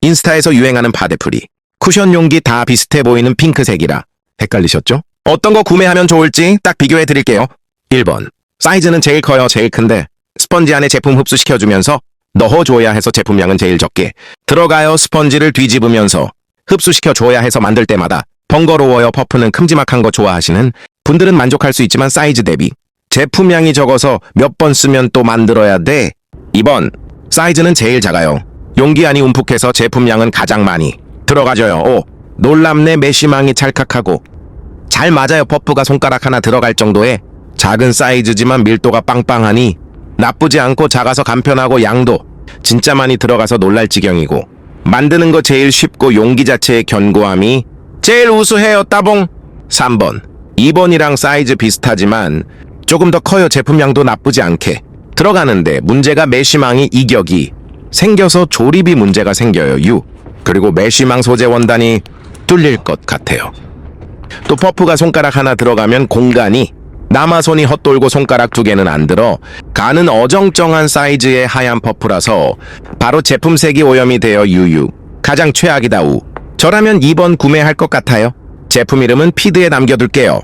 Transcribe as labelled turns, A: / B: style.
A: 인스타에서 유행하는 바데프리. 쿠션 용기 다 비슷해 보이는 핑크색이라 헷갈리셨죠? 어떤 거 구매하면 좋을지 딱 비교해 드릴게요. 1번. 사이즈는 제일 커요, 제일 큰데 스펀지 안에 제품 흡수시켜주면서 넣어줘야 해서 제품량은 제일 적게 들어가요. 스펀지를 뒤집으면서 흡수시켜줘야 해서 만들 때마다 번거로워요. 퍼프는 큼지막한 거 좋아하시는 분들은 만족할 수 있지만 사이즈 대비 제품량이 적어서 몇 번 쓰면 또 만들어야 돼. 2번. 사이즈는 제일 작아요. 용기 안이 움푹해서 제품량은 가장 많이 들어가져요. 5. 놀랍네 메시망이 찰칵하고 잘 맞아요. 퍼프가 손가락 하나 들어갈 정도의 작은 사이즈지만 밀도가 빵빵하니 나쁘지 않고 작아서 간편하고 양도 진짜 많이 들어가서 놀랄 지경이고 만드는 거 제일 쉽고 용기 자체의 견고함이 제일 우수해요. 따봉. 3번. 2번이랑 사이즈 비슷하지만 조금 더 커요. 제품량도 나쁘지 않게 들어가는데 문제가 메시망이 이격이 생겨서 조립이 문제가 생겨요. 유. 그리고 메시망 소재 원단이 뚫릴 것 같아요. 또 퍼프가 손가락 하나 들어가면 공간이 남아 손이 헛돌고 손가락 두 개는 안 들어 가는 어정쩡한 사이즈의 하얀 퍼프라서 바로 제품 색이 오염이 되어 유유 가장 최악이다 우 저라면 2번 구매할 것 같아요 제품 이름은 피드에 남겨둘게요